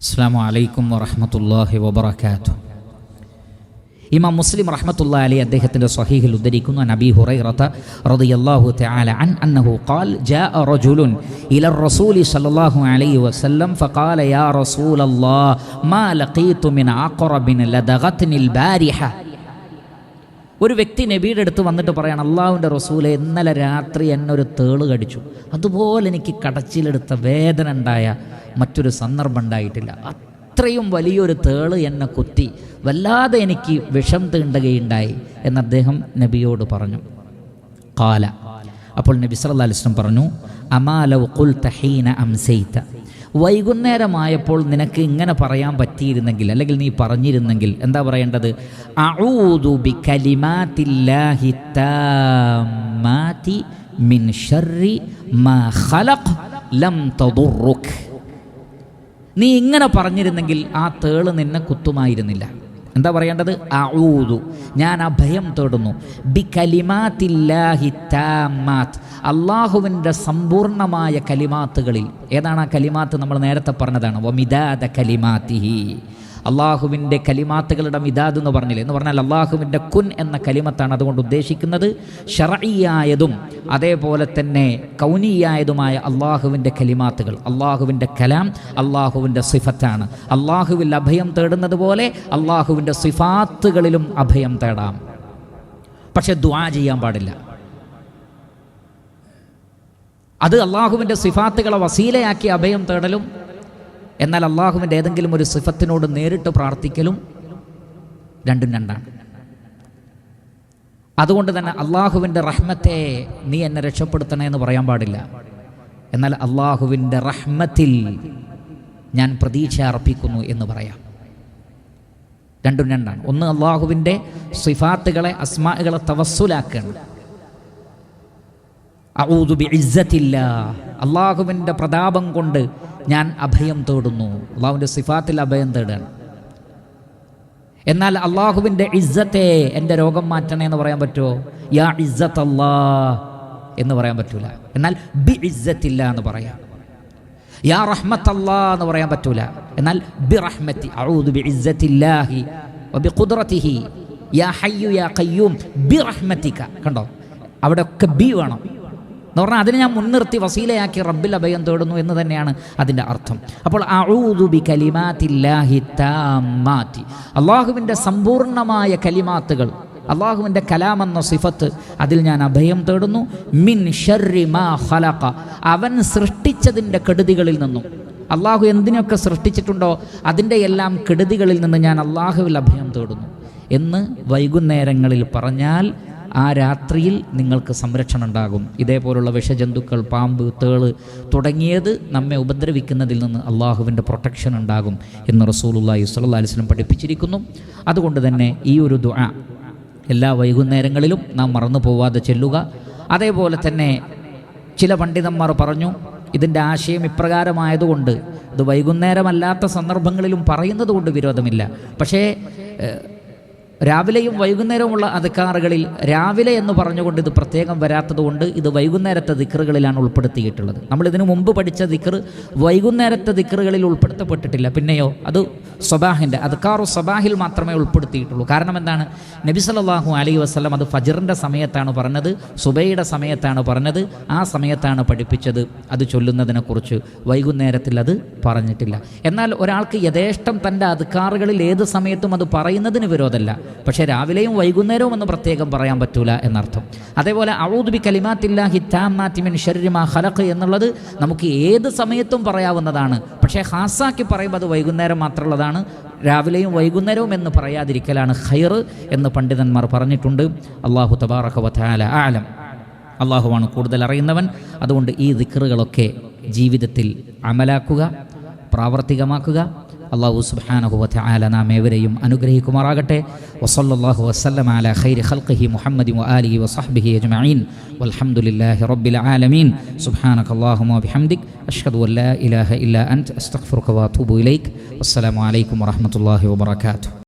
അസ്സാം വലൈക്കും വറഹമത്തല്ലാഹി വബർക്കാത്തു ഇമാം മുസ്ലിം റഹ്മത്തുള്ള അലി അദ്ദേഹത്തിന്റെ സ്വഹീഹിൽ ഉദ്ധരിക്കുന്നു നബി ഹുറൈറത്ത റളിയല്ലാഹു തആല അൻ അന്നഹു ഖാൽ ജാഅ റജുലുൻ ഇല റസൂലി സല്ലല്ലാഹു അലൈഹി വസല്ലം ഫഖാല യാ റസൂലല്ലാഹ് മാ ലഖീതു മിൻ അഖറബിൻ ലദഗത്നിൽ ബാരിഹ. ഒരു വ്യക്തി നബിയുടെ അടുത്ത് വന്നിട്ട് പറയാണ് അള്ളാഹുവിന്റെ റസൂലെ ഇന്നലെ രാത്രി എന്നൊരു തേൾ കടിച്ചു. അതുപോലെ എനിക്ക് കടച്ചിലെടുത്ത വേദന ഉണ്ടായ മറ്റൊരു സന്ദർഭം ഉണ്ടായിട്ടില്ല. അത്രയും വലിയൊരു തേൾ എന്നെ കുത്തി വല്ലാതെ എനിക്ക് വിഷം തീണ്ടുകയുണ്ടായി എന്ന് അദ്ദേഹം നബിയോട് പറഞ്ഞു. കാല. അപ്പോൾ നബി വസല്ലം പറഞ്ഞു അമാലവ് കുൽ തഹീന അംസൈത. വൈകുന്നേരമായപ്പോൾ നിനക്ക് ഇങ്ങനെ പറയാൻ പറ്റിയിരുന്നെങ്കിൽ അല്ലെങ്കിൽ നീ പറഞ്ഞിരുന്നെങ്കിൽ എന്താ പറയേണ്ടത്? മിൻ ഷർരി മാ ഖലഖ് ലം തദുറുക്. നീ ഇങ്ങനെ പറഞ്ഞിരുന്നെങ്കിൽ ആ തേൾ നിന്നെ കുത്തുമായിരുന്നില്ല. എന്താ പറയേണ്ടത്? അഊദു. ഞാൻ അഭയം തേടുന്നു. ബി കലിമാത്തില്ലാഹി താമാത്ത്. അള്ളാഹുവിന്റെ സമ്പൂർണമായ കലിമാത്തുകളിൽ ഏതാണ് ആ കലിമാത്ത് നമ്മൾ നേരത്തെ പറഞ്ഞതാണ്? ഒമിതാദ കലിമാത്തിഹി. അള്ളാഹുവിന്റെ കലിമാത്തുകളുടെ മിതാദ് എന്ന് പറഞ്ഞില്ലേ? എന്ന് പറഞ്ഞാൽ അള്ളാഹുവിന്റെ കുൻ എന്ന കലിമത്താണ് അതുകൊണ്ട് ഉദ്ദേശിക്കുന്നത്. ഷറയിയായതും അതേപോലെ തന്നെ കൗനിയായതുമായ അള്ളാഹുവിന്റെ കലിമാത്തുകൾ. അള്ളാഹുവിന്റെ കലാം അള്ളാഹുവിന്റെ സിഫത്താണ്. അള്ളാഹുവിൽ അഭയം തേടുന്നത് പോലെ അള്ളാഹുവിന്റെ സിഫാത്തുകളിലും അഭയം തേടാം. പക്ഷെ ദ്വാ ചെയ്യാൻ പാടില്ല. അത് അള്ളാഹുവിന്റെ സിഫാത്തുകളെ വസീലയാക്കി അഭയം തേടലും എന്നാൽ അള്ളാഹുവിന്റെ ഏതെങ്കിലും ഒരു സിഫത്തിനോട് നേരിട്ട് പ്രാർത്ഥിക്കലും രണ്ടും രണ്ടാണ്. അതുകൊണ്ട് തന്നെ അള്ളാഹുവിന്റെ റഹ്മത്തെ നീ എന്നെ രക്ഷപ്പെടുത്തണേ എന്ന് പറയാൻ പാടില്ല. എന്നാൽ അള്ളാഹുവിന്റെ റഹ്മത്തിൽ ഞാൻ പ്രതീക്ഷ അർപ്പിക്കുന്നു എന്ന് പറയാം. രണ്ടും രണ്ടാണ്. ഒന്ന് അള്ളാഹുവിന്റെ സിഫാത്തുകളെ അസ്മാകളെ തവസ്സുലാക്കണം അള്ളാഹുവിന്റെ പ്രതാപം കൊണ്ട് ഞാൻ അഭയം തേടുന്നു. അള്ളാഹുവിന്റെ സിഫാത്തിൽ അഭയം തേടുകയാണ് എന്നാൽ അള്ളാഹുവിന്റെ ഇസ്സത്തെ എന്റെ രോഗം മാറ്റണേ എന്ന് പറയാൻ പറ്റുമോ? യാ ഇസ്സത്ത് അല്ലാ എന്ന് പറയാൻ പറ്റൂല. എന്നാൽ ബി ഇസ്സത്തില്ല എന്ന് പറയാം. യാ റഹ്മത്ത് അല്ലാ എന്ന് പറയാൻ പറ്റൂല. എന്നാൽ ബി റഹ്മത്തി ഔദു ബി ഇസ്സത്തില്ലാഹി വബി ഖുദ്റത്തിഹി. യാ ഹയ്യു യാ ഖയ്യൂം ബി റഹ്മത്തിക കണ്ടോ? അവിടെ ഒക്കെ ബി വേണം. എന്ന് പറഞ്ഞാൽ അതിനെ ഞാൻ മുൻനിർത്തി വസീലയാക്കി റബ്ബിൽ അഭയം തേടുന്നു എന്ന് തന്നെയാണ് അതിന്റെ അർത്ഥം. അപ്പോൾ അള്ളാഹുവിന്റെ സമ്പൂർണമായ കലിമാത്തുകൾ അള്ളാഹുവിന്റെ കലാമെന്ന സിഫത്ത് അതിൽ ഞാൻ അഭയം തേടുന്നു. മിൻ അവൻ സൃഷ്ടിച്ചതിന്റെ കെടുതികളിൽ നിന്നും. അള്ളാഹു എന്തിനൊക്കെ സൃഷ്ടിച്ചിട്ടുണ്ടോ അതിന്റെ എല്ലാം കെടുതികളിൽ നിന്ന് ഞാൻ അള്ളാഹുവിൽ അഭയം തേടുന്നു. എന്ന് വൈകുന്നേരങ്ങളിൽ പറഞ്ഞാൽ ആ രാത്രിയിൽ നിങ്ങൾക്ക് സംരക്ഷണം ഉണ്ടാകും. ഇതേപോലുള്ള വിഷജന്തുക്കൾ പാമ്പ് തേൾ തുടങ്ങിയത് നമ്മെ ഉപദ്രവിക്കുന്നതിൽ നിന്ന് അള്ളാഹുവിന്റെ പ്രൊട്ടക്ഷൻ ഉണ്ടാകും എന്ന് റസൂലുല്ലാഹി സ്വല്ലല്ലാഹി അലൈഹി വസല്ലം പഠിപ്പിച്ചിരിക്കുന്നു. അതുകൊണ്ട് തന്നെ ഈ ഒരു ദുആ എല്ലാ വൈകുന്നേരങ്ങളിലും നാം മറന്നു പോവാതെ ചെല്ലുക. അതേപോലെ തന്നെ ചില പണ്ഡിതന്മാർ പറഞ്ഞു ഇതിന്റെ ആശയം ഇപ്രകാരമായതുകൊണ്ട് ഇത് വൈകുന്നേരമല്ലാത്ത സന്ദർഭങ്ങളിലും പറയുന്നത് കൊണ്ട് വിരോധമില്ല. പക്ഷേ രാവിലെയും വൈകുന്നേരവുമുള്ള അധികാറുകളിൽ രാവിലെ എന്ന് പറഞ്ഞുകൊണ്ട് ഇത് പ്രത്യേകം വരാത്തതുകൊണ്ട് ഇത് വൈകുന്നേരത്തെ ദിക്കറുകളിലാണ് ഉൾപ്പെടുത്തിയിട്ടുള്ളത്. നമ്മൾ ഇതിനു മുമ്പ് പഠിച്ച ദിക്കർ വൈകുന്നേരത്തെ ദിക്കറുകളിൽ ഉൾപ്പെടുത്തപ്പെട്ടിട്ടില്ല. പിന്നെയോ അത് സ്വബാഹിന്റെ അധികാറു സ്വബാഹിൽ മാത്രമേ ഉൾപ്പെടുത്തിയിട്ടുള്ളൂ. കാരണം എന്താണ്? നബി സല്ലാഹു അലൈ വസ്ലം അത് ഫജറിന്റെ സമയത്താണ് പറഞ്ഞത് സുബൈയുടെ സമയത്താണ് പറഞ്ഞത് ആ സമയത്താണ് പഠിപ്പിച്ചത്. അത് ചൊല്ലുന്നതിനെക്കുറിച്ച് വൈകുന്നേരത്തിൽ അത് പറഞ്ഞിട്ടില്ല. എന്നാൽ ഒരാൾക്ക് യഥേഷ്ടം തന്റെ അധികാറുകളിൽ ഏത് സമയത്തും അത് പറയുന്നതിന് വിരോധമല്ല. പക്ഷേ രാവിലെയും വൈകുന്നേരവും എന്ന് പ്രത്യേകം പറയാൻ പറ്റൂല എന്നർത്ഥം. അതേപോലെ ഔദുബി കലിമാത്തില്ല ഹിറ്റാമാറ്റിമിൻ ഷരിമാ ഹലഖ് എന്നുള്ളത് നമുക്ക് ഏത് സമയത്തും പറയാവുന്നതാണ്. പക്ഷേ ഹാസാക്കി പറയുമ്പോൾ അത് വൈകുന്നേരം മാത്രമുള്ളതാണ്. രാവിലെയും വൈകുന്നേരവും എന്ന് പറയാതിരിക്കലാണ് ഖൈർ എന്ന് പണ്ഡിതന്മാർ പറഞ്ഞിട്ടുണ്ട്. അള്ളാഹു തബാറക വല ആലം അള്ളാഹുവാണ് കൂടുതൽ അറിയുന്നവൻ. അതുകൊണ്ട് ഈ ദിക്കറുകളൊക്കെ ജീവിതത്തിൽ അമലാക്കുക. പ്രാവർത്തികമാക്കുക. അള്ളാഹു സുബ്ഹാനഹു ആല നാം ഏവരെയും അനുഗ്രഹിക്കുമാറാകട്ടെ. വസല്ലാഹു വസ്ലം അലാ ഖൈരി ഖൽഖിഹി മുഹമ്മദി അലി വസഹ്ബിഹി അജ്മീൻ വൽഹംദുലില്ലാഹി റബ്ബിൽ ആലമീൻ. അൻ ലാ ഇലാഹ ഇല്ല അൻത. അസ്തഗ്ഫിറുക വഅതൂബു ഇലൈക്. വസ്സലാമു അലൈക്കും